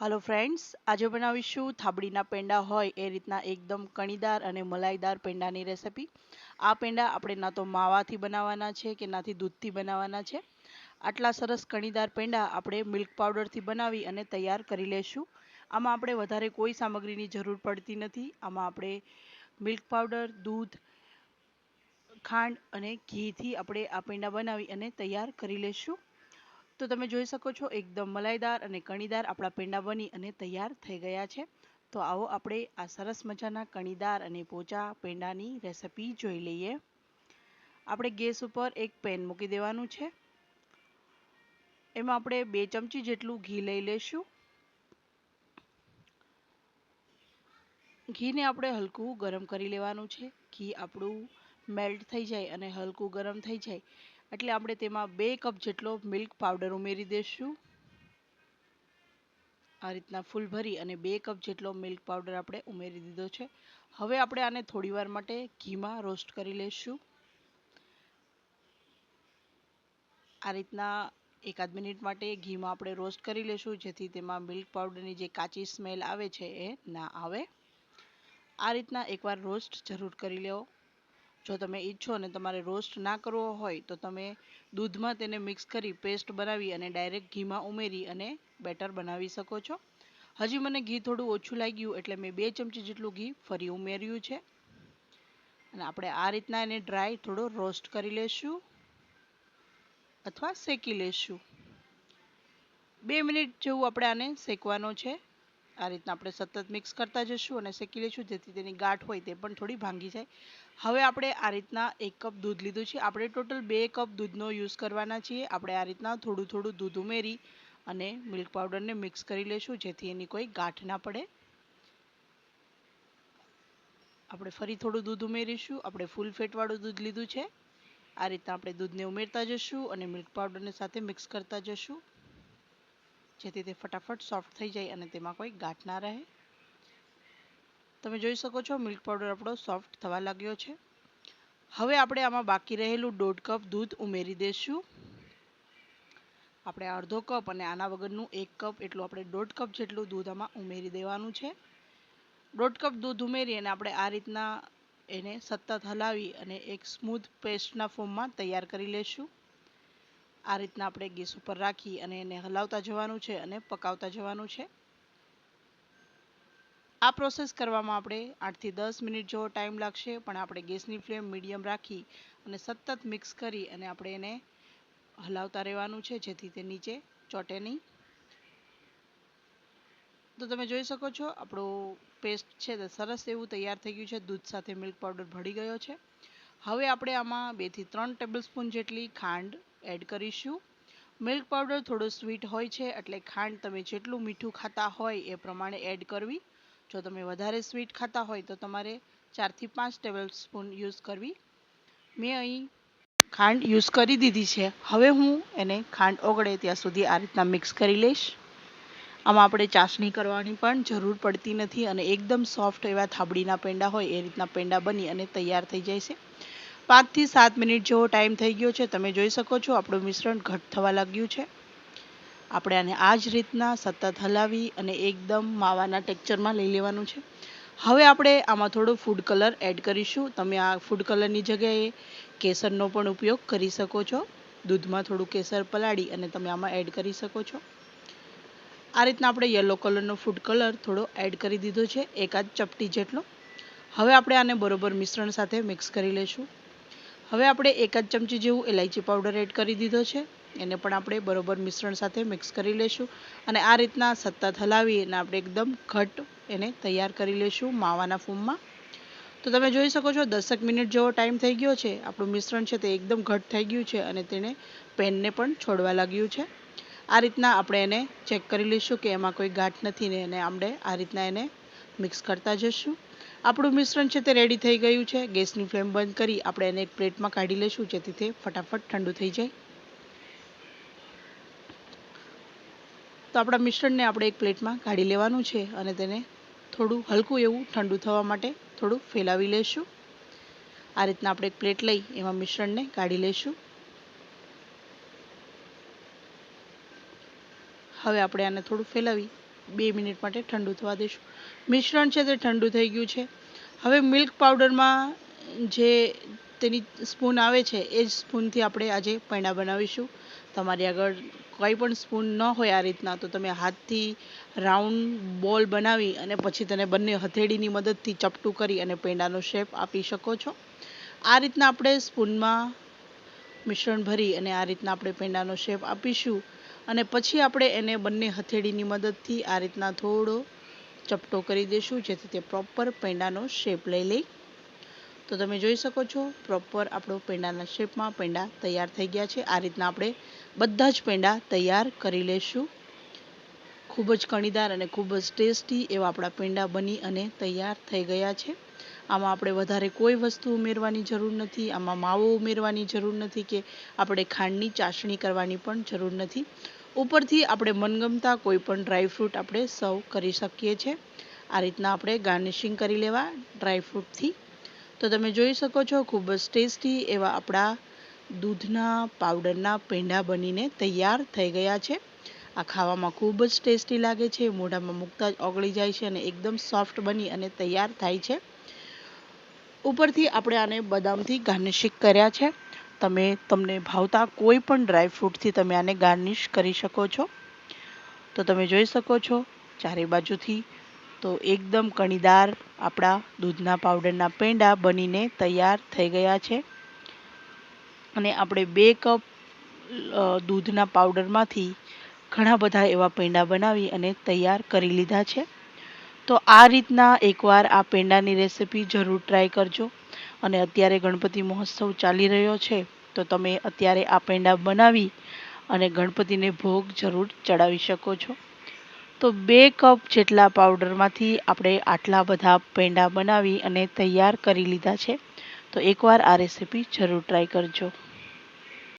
Hello friends આજે બનાવીશું થાબડીના પેંડા હોય એ રીતના એકદમ કણીદાર અને મલાઈદાર પેંડાની રેસિપી આ પેંડા આપણે ના તો માવાથી બનાવવાના છે કે નાથી દૂધથી બનાવવાના છે. આટલા સરસ કણીદાર પેંડા આપણે મિલ્ક પાવડરથી બનાવી અને તૈયાર કરી લેશું. આમાં આપણે વધારે કોઈ સામગ્રીની જરૂર પડતી નથી. આમાં આપણે મિલ્ક પાવડર દૂધ, ખાંડ અને ઘીથી આપણે આ પેંડા બનાવી અને તૈયાર કરી લેશું. તો તમે જોઈ શકો છો, એકદમ મલાઈદાર અને કણીદાર આપણા પેંડા બની અને તૈયાર થઈ ગયા છે. તો આવો આપણે આ સરસ મજાના કણીદાર અને પોચા પેંડાની રેસિપી જોઈ લઈએ. આપણે ગેસ ઉપર એક પેન મૂકી દેવાનું છે. એમાં આપણે બે ચમચી જેટલું ઘી લઈ લેશું ઘીને આપણે હલકું ગરમ કરી લેવાનું છે. ઘી આપણું મેલ્ટ થઈ જાય અને હલકું ગરમ થઈ જાય. એટલે આપણે તેમાં બે કપ જેટલો મિલ્ક પાવડર ઉમેરી દઈશું આ રીતના ફૂલ ભરી અને બે કપ જેટલો મિલ્ક પાવડર આપણે ઉમેરી દીધો છે. હવે આપણે આને થોડી વાર માટે ઘીમાં રોસ્ટ કરી લઈશું આ રીતના એકાદ મિનિટ માટે ઘીમાં આપણે રોસ્ટ કરી લઈશું જેથી તેમાં મિલ્ક પાવડરની જે કાચી સ્મેલ આવે છે એ ના આવે. આ રીતના એકવાર રોસ્ટ જરૂર કરી લેવો જો તમે ઈચ્છો અને તમારે રોસ્ટ ના કરવો હોય, તો તમે દૂધમાં તેને મિક્સ કરી પેસ્ટ બનાવી અને ડાયરેક્ટ ઘીમાં ઉમેરી અને બેટર બનાવી શકો છો. હજી મને ઘી થોડું ઓછું લાગ્યું, એટલે મેં બે ચમચી જેટલું ઘી ફરી ઉમેર્યું છે. અને આપણે આ રીતના એને ડ્રાય થોડો રોસ્ટ કરી લેશું અથવા શેકી લેશું. બે મિનિટ જેવું આપણે આને શેકવાનો છે. આ રીતના આપણે સતત મિક્સ કરતા જશું અને શેકી લઈશું, જેથી તેની ગાંઠ હોય તે પણ થોડી ભાંગી જાય. હવે આપણે આ રીતના એક કપ દૂધ લીધું છે. આપણે ટોટલ બે કપ દૂધનો યુઝ કરવાના છીએ. આપણે આ રીતના થોડું થોડું દૂધ ઉમેરી અને મિલ્ક પાવડરને મિક્સ કરી લઈશું, જેથી એની કોઈ ગાંઠ ના પડે. આપણે ફરી થોડું દૂધ ઉમેરીશું. આપણે ફૂલ ફેટવાળું દૂધ લીધું છે. આ રીતના આપણે દૂધને ઉમેરતા જશું અને મિલ્ક પાવડરને સાથે મિક્સ કરતા જશું. જેથી તે ફટાફટ સોફ્ટ થઈ જાય અને તેમાં કોઈ ગાંઠ ના રહે. તમે જોઈ શકો છો મિલ્ક પાવડર આપણો સોફ્ટ થવા લાગ્યો છે. હવે આપણે આમાં બાકી રહેલું દોઢ કપ દૂધ ઉમેરી દઈશું. આપણે અડધો કપ અને આના વગરનું એક કપ એટલું આપણે દોઢ કપ જેટલું દૂધ આમાં ઉમેરી દેવાનું છે. દોઢ કપ દૂધ ઉમેરી અને આપણે આ રીતના એને સતત હલાવી અને એક સ્મૂથ પેસ્ટના ફોર્મમાં તૈયાર કરી લઈશું આ રીતના આપણે ગેસ ઉપર રાખી અને એને હલાવતા જવાનું છે અને પકાવતા જવાનું છે. આ પ્રોસેસ કરવામાં આપણે આઠથી દસ મિનિટ જેવો ટાઈમ લાગશે, પણ આપણે ગેસની ફ્લેમ મીડિયમ રાખી અને સતત મિક્સ કરી અને આપણે એને હલાવતા રહેવાનું છે, જેથી તે નીચે ચોટે નહીં. તો તમે જોઈ શકો છો, આપણો પેસ્ટ છે તે સરસ એવું તૈયાર થઈ ગયું છે, દૂધ સાથે મિલ્ક પાવડર ભળી ગયો છે. હવે આપણે આમાં બેથી ત્રણ ટેબલ સ્પૂન જેટલી ખાંડ એડ કરીશું. મિલ્ક પાવડર થોડો સ્વીટ હોય છે, એટલે ખાંડ તમે જેટલું મીઠું ખાતા હોય એ પ્રમાણે એડ કરવી. જો તમે વધારે સ્વીટ ખાતા હોય તો તમારે ચારથી પાંચ ટેબલ સ્પૂન યુઝ કરવી. મેં અહીં ખાંડ યુઝ કરી દીધી છે. હવે હું એને ખાંડ ઓગળે ત્યાં સુધી આ રીતના મિક્સ કરી લઈશ. આમાં આપણે ચાસણી કરવાની પણ જરૂર પડતી નથી અને એકદમ સોફ્ટ એવા થાબડીના પેંડા હોય એ રીતના પેંડા બની અને તૈયાર થઈ જાય છે. પાંચથી સાત મિનિટ જેવો ટાઈમ થઈ ગયો છે. તમે જોઈ શકો છો, આપણું મિશ્રણ ઘટ થવા લાગ્યું છે. આપણે આને આ જ રીતના સતત હલાવી અને એકદમ માવાના ટેક્ચરમાં લઈ લેવાનું છે. હવે આપણે આમાં થોડો ફૂડ કલર એડ કરીશું. તમે આ ફૂડ કલરની જગ્યાએ કેસરનો પણ ઉપયોગ કરી શકો છો. દૂધમાં થોડું કેસર પલાળી અને તમે આમાં એડ કરી શકો છો. આ રીતના આપણે યલો કલરનો ફૂડ કલર થોડો એડ કરી દીધો છે, એકાદ ચપટી જેટલો. હવે આપણે આને બરોબર મિશ્રણ સાથે મિક્સ કરી લઈશું હવે આપણે એકાદ ચમચી જેવું ઇલાયચી પાવડર એડ કરી દીધો છે. એને પણ આપણે બરોબર મિશ્રણ સાથે મિક્સ કરી લઈશું અને આ રીતના સતત હલાવી અને આપણે એકદમ ઘટ એને તૈયાર કરી લઈશું માવાના ફૂમમાં. તો તમે જોઈ શકો છો દસેક મિનિટ જેવો ટાઈમ થઈ ગયો છે. આપણું મિશ્રણ છે તે એકદમ ઘટ થઈ ગયું છે અને તેને પેનને પણ છોડવા લાગ્યું છે. આ રીતના આપણે એને ચેક કરી લઈશું કે એમાં કોઈ ગાંઠ નથી ને એને આપણે આ રીતના એને મિક્સ કરતા જઈશું આપણું મિશ્રણ છે તે રેડી થઈ ગયું છે. ગેસની ફ્લેમ બંધ કરી આપણે એને એક પ્લેટમાં કાઢી લઈશું, જેથી તે ફટાફટ ઠંડુ થઈ જાય. તો આપણા મિશ્રણને આપણે એક પ્લેટમાં કાઢી લેવાનું છે અને તેને થોડું હલકું એવું ઠંડુ થવા માટે થોડું ફેલાવી લઈશું. આ રીતના આપણે એક પ્લેટ લઈ એમાં મિશ્રણને કાઢી લઈશું. હવે આપણે આને થોડું ફેલાવી બે મિનિટ માટે ઠંડુ થવા દઈશું. મિશ્રણ છે તે ઠંડુ થઈ ગયું છે. હવે મિલ્ક પાવડરમાં જે તેની સ્પૂન આવે છે, એ જ સ્પૂનથી આપણે આજે પૈણા બનાવીશું. તમારી આગળ કોઈ પણ સ્પૂન ન હોય આ રીતના, તો તમે હાથથી રાઉન્ડ બોલ બનાવી અને પછી તેને બંને હથેળીની મદદથી ચપટું કરી અને પેંડાનો શેપ આપી શકો છો. આ રીતના આપણે સ્પૂનમાં મિશ્રણ ભરી અને આ રીતના આપણે પેંડાનો શેપ આપીશું. અને પછી આપણે એને બંને હથેળીની મદદથી આ રીતના થોડો ચપટો કરી દઈશું, જેથી તે પ્રોપર પેંડાનો શેપ લઈ લે. તો તમે જોઈ શકો છો પ્રોપર આપણો પેંડાના શેપમાં પેંડા તૈયાર થઈ ગયા છે. આ રીતના આપણે બધા જ પેંડા તૈયાર કરી લઈશું ખૂબ જ કણીદાર અને ખૂબ જ ટેસ્ટી એવા આપણા પેંડા બની અને તૈયાર થઈ ગયા છે. આમાં આપણે વધારે કોઈ વસ્તુ ઉમેરવાની જરૂર નથી, આમાં માવો ઉમેરવાની જરૂર નથી કે આપણે ખાંડની ચાસણી કરવાની પણ જરૂર નથી. ઉપરથી આપણે મનગમતા કોઈ પણ ડ્રાયફ્રૂટ આપણે સર્વ કરી શકીએ છીએ. આ રીતના આપણે ગાર્નિશિંગ કરી લેવા ડ્રાયફ્રૂટથી તો તમે જોઈ શકો છો, ખૂબ જ ટેસ્ટી એવા આપણા દૂધના પાવડરના પેંડા બનીને તૈયાર થઈ ગયા છે. આ ખાવામાં ખૂબ જ ટેસ્ટી લાગે છે, મોઢામાં મૂકતા જ ઓગળી જાય છે અને એકદમ સોફ્ટ બની અને તૈયાર થાય છે. ઉપરથી આપણે આને બદામથી ગાર્નિશિંગ કર્યા છે. તમે તમને ભાવતા કોઈ પણ ડ્રાયફ્રૂટથી તમે આને ગાર્નિશ કરી શકો છો. તો તમે જોઈ શકો છો, ચારે બાજુથી તો એકદમ કણીદાર આપણા દૂધના પાવડરના પેંડા બનીને તૈયાર થઈ ગયા છે. અને આપણે બે કપ દૂધના પાવડરમાંથી ઘણા બધા એવા પેંડા બનાવી અને તૈયાર કરી લીધા છે. તો આ રીતના એકવાર આ પેંડાની રેસિપી જરૂર ટ્રાય કરજો. અને અત્યારે ગણપતિ મહોત્સવ ચાલી રહ્યો છે, તો તમે અત્યારે આ પેંડા બનાવી અને ગણપતિને ભોગ જરૂર ચડાવી શકો છો. તો બે કપ જેટલા પાવડરમાંથી આપણે આટલા બધા પેંડા બનાવી અને તૈયાર કરી લીધા છે. તો એકવાર આ રેસીપી જરૂર ટ્રાય કરજો.